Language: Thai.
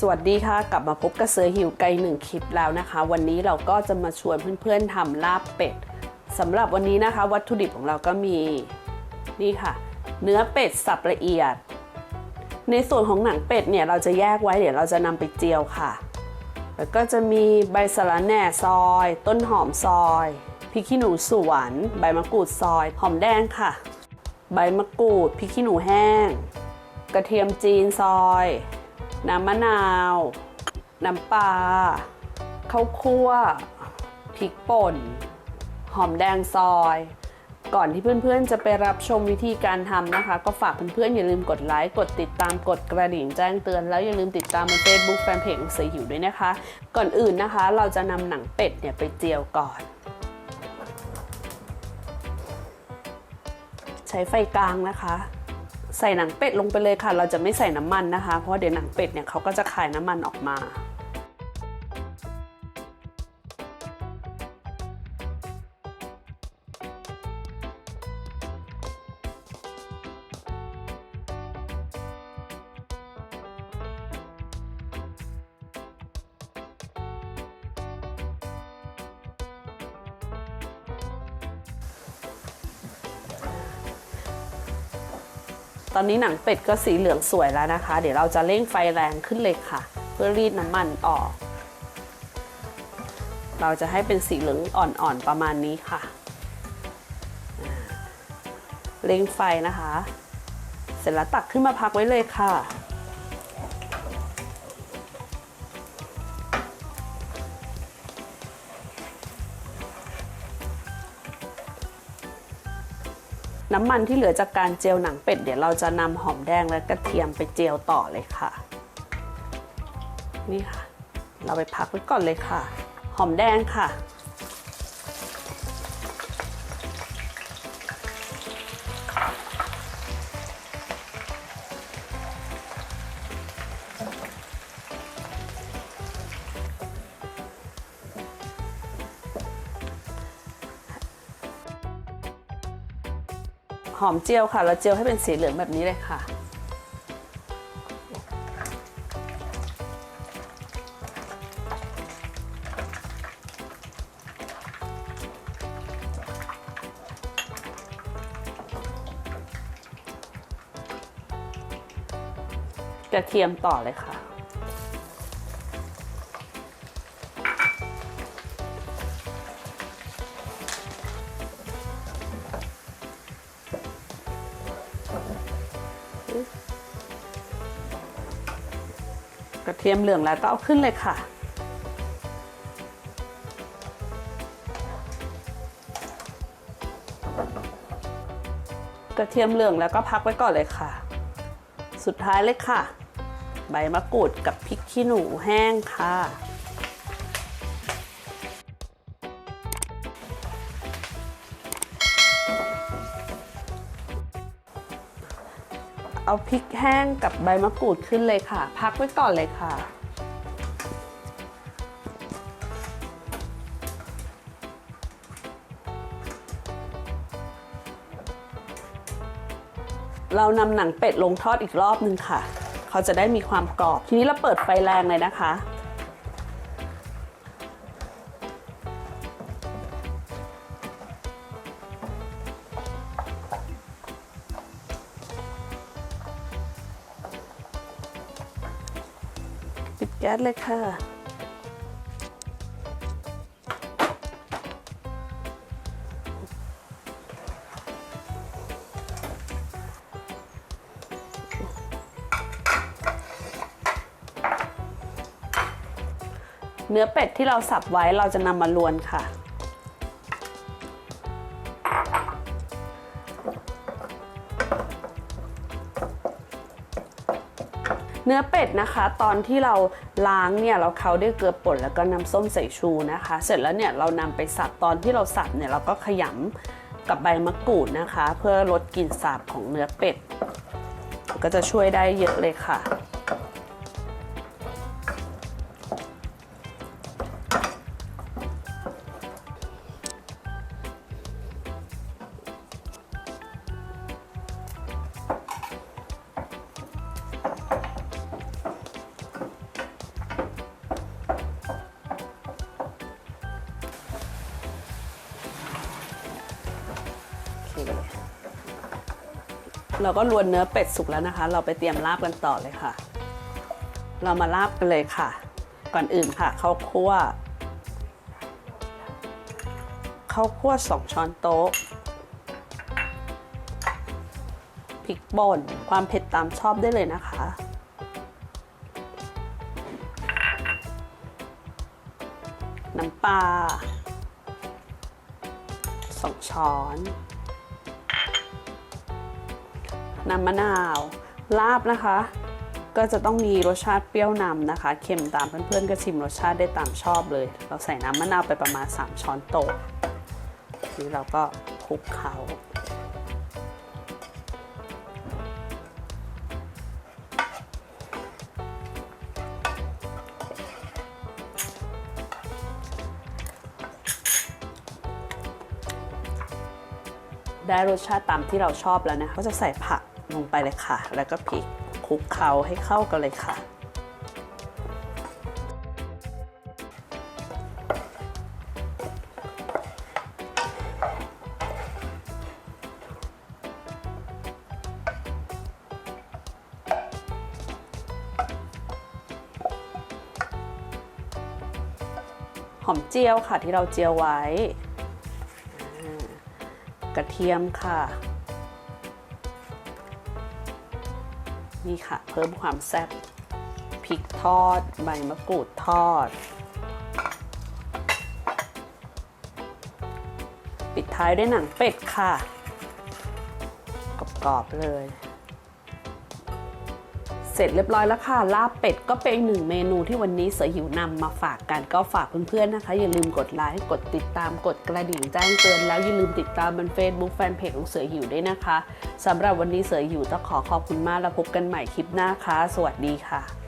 สวัสดีค่ะ กลับมาพบกับเสือหิวไก่หนึ่งคลิปแล้วนะคะ วันนี้เราก็จะมาชวนเพื่อนๆทำลาบเป็ดสำหรับวันนี้นะคะ วัตถุดิบของเราก็มีนี่ค่ะ เนื้อเป็ดสับละเอียด ในส่วนของหนังเป็ดเนี่ยเราจะแยกไว้เดี๋ยวเราจะนำไปเจียวค่ะ แล้วก็จะมีใบสะระแหน่ซอย ต้นหอมซอยพริกขี้หนูสวนใบมะกรูดซอย หอมแดงค่ะ ใบมะกรูดพริกขี้หนูแห้ง กระเทียมจีนซอย น้ำมะนาว น้ำปลาข้าวคั่วพริกป่น หอมแดงซอย ก่อนที่เพื่อนๆ จะไปรับชมวิธีการทำนะคะ ก็ฝากเพื่อนๆ อย่าลืมกดไลค์ กดติดตาม กดกระดิ่งแจ้งเตือน แล้วอย่าลืมติดตามบน Facebook แฟนเพจของเสือหิวด้วยนะคะ ก่อนอื่นนะคะ เราจะนำหนังเป็ดเนี่ยไปเจียวก่อน ใช้ไฟกลางนะคะ ใส่หนังเป็ดลงไปเลยค่ะ เราจะไม่ใส่น้ำมันนะคะ เพราะเดี๋ยวหนังเป็ดเนี่ยเขาก็จะคายน้ำมันออกมา ตอนนี้หนังเป็ดก็สีเหลืองสวยแล้วนะคะ เดี๋ยวเราจะเร่งไฟแรงขึ้นเลยค่ะ เพื่อรีดน้ำมันออก เราจะให้เป็นสีเหลืองอ่อนๆประมาณนี้ค่ะเร่งไฟนะคะ เสร็จแล้วตักขึ้นมาพักไว้เลยค่ะ น้ำมันที่เหลือจากการเจียวหนังเป็ดเดี๋ยวเราจะนำหอมแดงและกระเทียมไปเจียวต่อเลยค่ะ นี่ค่ะ เราไปพักไว้ก่อนเลยค่ะ หอมแดงค่ะ หอมเจียวค่ะ เราเจียวให้เป็นสีเหลืองแบบนี้เลยค่ะ กระเทียมต่อเลยค่ะ กระเทียมเหลืองแล้วก็เอาขึ้นเลยค่ะกระเทียมเหลืองแล้วก็พักไว้ก่อนเลยค่ะ สุดท้ายเลยค่ะ ใบมะกรูดกับพริกขี้หนูแห้งค่ะ เอาพริกแห้งกับใบมะกรูดขึ้นเลยค่ะ พักไว้ก่อนเลยค่ะ เรานำหนังเป็ดลงทอดอีกรอบนึงค่ะ เขาจะได้มีความกรอบ ทีนี้เราเปิดไฟแรงเลยนะคะ ก๊สเลยค่ะ เนื้อเป็ดที่เราสับไว้เราจะนำมาลวนค่ะ เนื้อเป็ดนะคะ ตอนที่เราล้างเนี่ยเราเขาด้วยเกลือป่นแล้วก็น้ำส้มสายชูนะคะ เสร็จแล้วเนี่ยเรานำไปสับตอนที่เราสับเนี่ยเราก็ขยำกับใบมะกรูดนะคะ เพื่อลดกลิ่นสาบของเนื้อเป็ด ก็จะช่วยได้เยอะเลยค่ะ เราก็รวนเนื้อเป็ดสุกแล้วนะคะ เราไปเตรียมลาบกันต่อเลยค่ะ เรามาลาบกันเลยค่ะ ก่อนอื่นค่ะข้าวคั่วข้าวคั่วสองช้อนโต๊ะพริกป่นความเผ็ดตามชอบได้เลยนะคะ น้ำปลาสองช้อน น้ำมะนาว ลาบนะคะ ก็จะต้องมีรสชาติเปรี้ยวนำนะคะ เค็มตามเพื่อนๆก็ชิมรสชาติได้ตามชอบเลย เราใส่น้ำมะนาวไปประมาณ 3 ช้อนโต๊ะนี่เราก็คลุกเคล้าได้รสชาติตามที่เราชอบแล้วนะคะก็จะใส่ผัก ลงไปเลยค่ะ แล้วก็พริกคลุกเคล้าให้เข้ากันเลยค่ะ หอมเจียวค่ะที่เราเจียวไว้ กระเทียมค่ะ นี่ค่ะ เพิ่มความแซ่บพริกทอด ใบมะกรูดทอด ปิดท้ายด้วยหนังเป็ดค่ะ กรอบๆเลย เสร็จเรียบร้อยแล้วค่ะ ลาบเป็ดก็เป็นหนึ่งเมนูที่วันนี้เสือหิวนำมาฝากกันก็ฝากเพื่อนๆนะคะ อย่าลืมกดไลค์กดติดตามกดกระดิ่งแจ้งเตือนแล้วอย่าลืมติดตามบนเฟซบุ๊กแฟนเพจของเสือหิวด้วยนะคะสำหรับวันนี้เสือหิวต้องขอขอบคุณมากแล้วพบกันใหม่คลิปหน้าค่ะ สวัสดีค่ะ